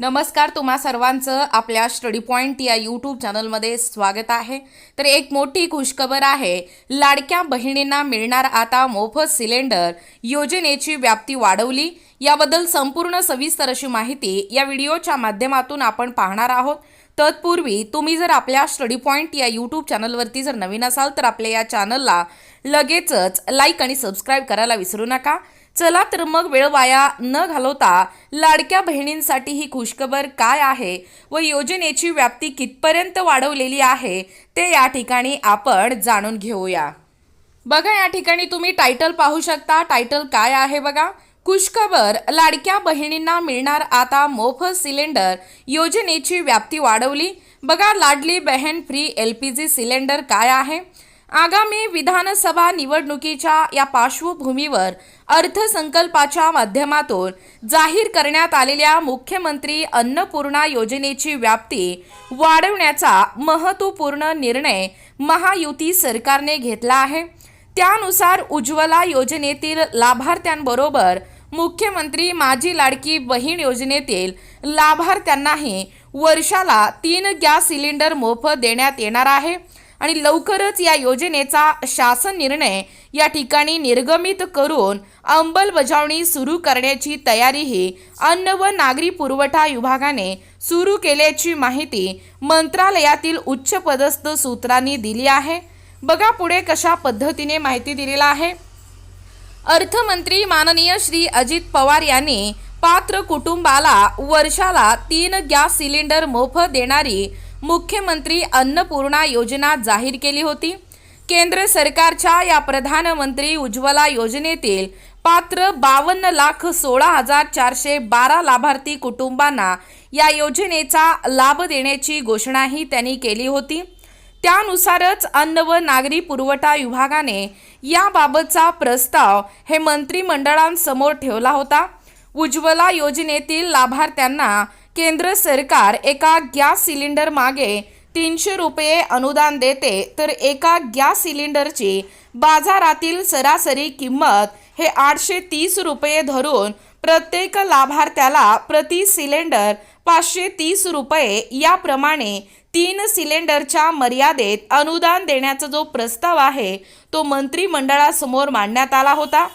नमस्कार तुम्हा सर्वांचं आपल्या स्टडी पॉईंट या यूट्यूब चॅनलमध्ये स्वागत आहे. तर एक मोठी खुशखबर आहे लाडक्या बहिणींना मिळणार आता मोफत सिलेंडर योजनेची व्याप्ती वाढवली. याबद्दल संपूर्ण सविस्तर अशी माहिती या व्हिडिओच्या माध्यमातून आपण पाहणार आहोत. तत्पूर्वी तुम्ही जर आपल्या स्टडी पॉईंट या यूट्यूब चॅनलवरती जर नवीन असाल तर आपल्या या चॅनलला लगेचच लाईक आणि सबस्क्राईब करायला विसरू नका. चला तर मग वेळ वाया न घालवता लाडक्या बहिणींसाठी ही खुशखबर काय आहे व योजनेची व्याप्ती कितपर्यंत वाढवलेली आहे ते या ठिकाणी आपण जाणून घेऊया. बघा या ठिकाणी तुम्ही टायटल पाहू शकता. टायटल काय आहे बघा? खुशखबर लाडक्या बहिणींना मिळणार आता मोफत सिलेंडर योजनेची व्याप्ती वाढवली. बघा Ladli Bahan free L P G cylinder काय आहे? आगामी विधानसभा निवडणुकीच्या या पार्श्वभूमीवर अर्थसंकल्पाच्या माध्यमातून जाहीर करण्यात आलेल्या मुख्यमंत्री अन्नपूर्णा योजनेची व्याप्ती वाढवण्याचा महत्त्वपूर्ण निर्णय महायुती सरकारने घेतला आहे. त्यानुसार उज्ज्वला योजनेतील लाभार्थ्यांबरोबर मुख्यमंत्री माझी लाडकी बहीण योजनेतील लाभार्थ्यांनाही वर्षाला तीन गॅस सिलेंडर मोफत देण्यात येणार आहे. आणि लवकरच या योजनेचा शासन निर्णय या ठिकाणी निर्गमित करून अंमलबजावणी सुरू करण्याची तयारीही अन्न व नागरी पुरवठा विभागाने सुरू केल्याची माहिती मंत्रालयातील उच्चपदस्थ सूत्रांनी दिली आहे. बघा पुढे कशा पद्धतीने माहिती दिलेला आहे. अर्थमंत्री माननीय श्री अजित पवार यांनी पात्र कुटुंबाला वर्षाला तीन गॅस सिलेंडर मोफत देणारी मुख्यमंत्री अन्नपूर्णा योजना जाहीर केली होती. केंद्र सरकारच्या या प्रधानमंत्री उज्ज्वला योजनेतील पात्र बावन्न लाख सोळा हजार चारशे बारा लाभार्थी कुटुंबांना या योजनेचा लाभ देण्याची घोषणाही त्यांनी केली होती. त्यानुसारच अन्न व नागरी पुरवठा विभागाने याबाबतचा प्रस्ताव हे मंत्रिमंडळांसमोर ठेवला होता. उज्ज्वला योजनेतील लाभार्थ्यांना केंद्र सरकार एका गॅस सिलेंडर मागे तीनशे रुपये अनुदान देते तर एका गॅस सिलेंडरची बाजारातील सरासरी किंमत हे आठशे तीस रुपये धरून प्रत्येक लाभार्थ्याला प्रति सिलेंडर पाचशे तीस रुपये याप्रमाणे तीन सिलेंडरच्या मर्यादेत अनुदान देण्याचा जो प्रस्ताव आहे तो मंत्रिमंडळासमोर मांडण्यात आला होता.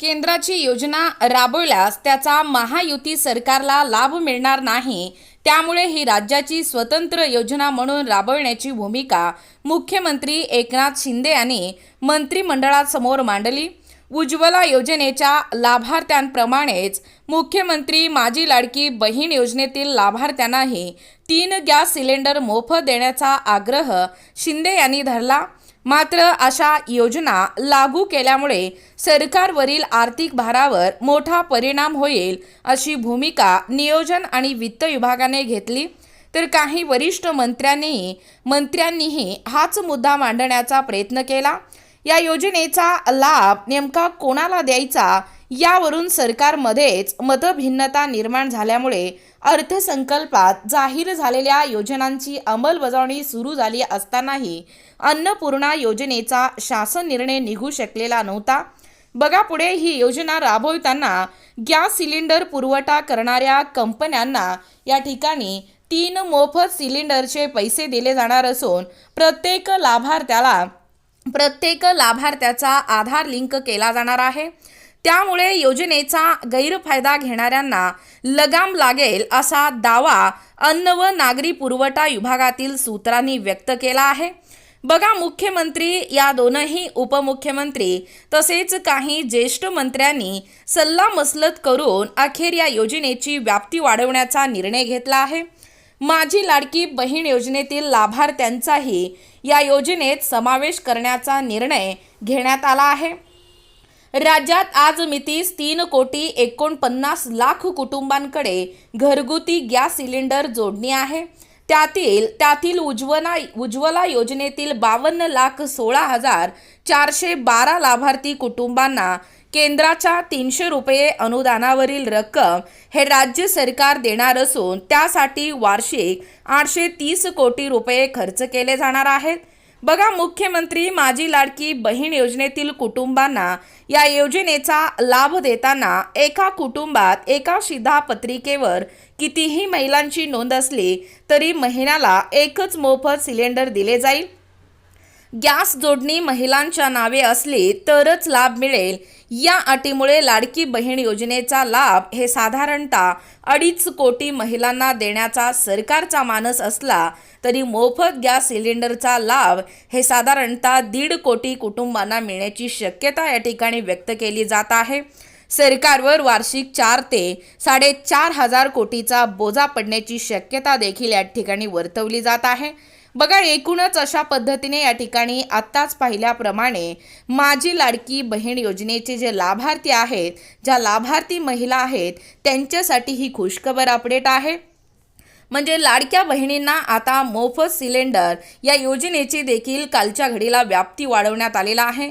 केंद्राची योजना राबवल्यास त्याचा महायुती सरकारला लाभ मिळणार नाही. त्यामुळे ही राज्याची स्वतंत्र योजना म्हणून राबवण्याची भूमिका मुख्यमंत्री एकनाथ शिंदे यांनी मंत्रिमंडळासमोर मांडली. उज्ज्वला योजनेच्या लाभार्थ्यांप्रमाणेच मुख्यमंत्री माझी लाडकी बहीण योजनेतील लाभार्थ्यांनाही तीन गॅस सिलेंडर मोफत देण्याचा आग्रह शिंदे यांनी धरला. मात्र अशा योजना लागू केल्यामुळे सरकारवरील आर्थिक भारावर मोठा परिणाम होईल अशी भूमिका नियोजन आणि वित्त विभागाने घेतली. तर काही वरिष्ठ मंत्र्यांनीही मंत्र्यांनीही हाच मुद्दा मांडण्याचा प्रयत्न केला. या योजनेचा लाभ नेमका कोणाला द्यायचा? यावरून सरकारमध्येच मतभिन्नता निर्माण झाल्यामुळे अर्थसंकल्पात जाहीर झालेल्या योजनांची अंमलबजावणी सुरू झाली असतानाही अन्नपूर्णा योजनेचा शासन निर्णय निघू शकलेला नव्हता. बघा पुढे ही योजना राबवताना गॅस सिलेंडर पुरवठा करणाऱ्या कंपन्यांना या ठिकाणी तीन मोफत सिलेंडरचे पैसे दिले जाणार असून प्रत्येक लाभार्थ्याला प्रत्येक लाभार्थ्याचा आधार लिंक केला जाणार आहे. त्यामुळे योजनेचा गैरफायदा घेणाऱ्यांना लगाम लागेल असा दावा अन्न व नागरी पुरवठा विभागातील सूत्रांनी व्यक्त केला आहे. बघा मुख्यमंत्री या दोनही उपमुख्यमंत्री तसेच काही ज्येष्ठ मंत्र्यांनी सल्लामसलत करून अखेर या योजनेची व्याप्ती वाढवण्याचा निर्णय घेतला आहे. माझी लाडकी बहीण योजनेतील लाभार्थ्यांचाही या योजनेत समावेश करण्याचा निर्णय घेण्यात आला आहे. राज्यात आज मितीस तीन कोटी एकोणपन्नास लाख कुटुंबांकडे घरगुती गॅस सिलेंडर जोडणी आहे. त्यातील त्यातील उज्ज्वला उज्ज्वला योजनेतील बावन्न लाख सोळा हजार चारशे बारा लाभार्थी कुटुंबांना केंद्राच्या तीनशे रुपये अनुदानावरील रक्कम हे राज्य सरकार देणार असून त्यासाठी वार्षिक आठशे तीस कोटी रुपये खर्च केले जाणार आहेत. बघा मुख्यमंत्री माझी लाडकी बहीण योजनेतील कुटुंबांना या योजनेचा लाभ देताना एका कुटुंबात एका शिधापत्रिकेवर कितीही महिलांची नोंद असली तरी महिन्याला एकच मोफत सिलेंडर दिले जाईल. गॅस जोडणी महिलांच्या नावे असली तरच लाभ मिळेल. या अटीमुळे लाडकी बहीण योजनेचा लाभ हे साधारणतः अडीच कोटी महिलांना देण्याचा सरकारचा मानस असला तरी मोफत गॅस सिलेंडरचा लाभ हे साधारणतः दीड कोटी कुटुंबांना मिळण्याची शक्यता या ठिकाणी व्यक्त केली जात आहे. सरकारवर वार्षिक चार ते साडेचार हजार कोटीचा बोजा पडण्याची शक्यता देखील या ठिकाणी वर्तवली जात आहे. बघा एकूणच अशा पद्धतीने या ठिकाणी आत्ताच पाहिल्याप्रमाणे माझी लाडकी बहीण योजनेचे जे लाभार्थी आहेत ज्या लाभार्थी महिला आहेत त्यांच्यासाठी ही खुशखबर अपडेट आहे. म्हणजे लाडक्या बहिणींना आता मोफत सिलेंडर या योजनेची देखील कालच्या घडीला व्याप्ती वाढवण्यात आलेला आहे.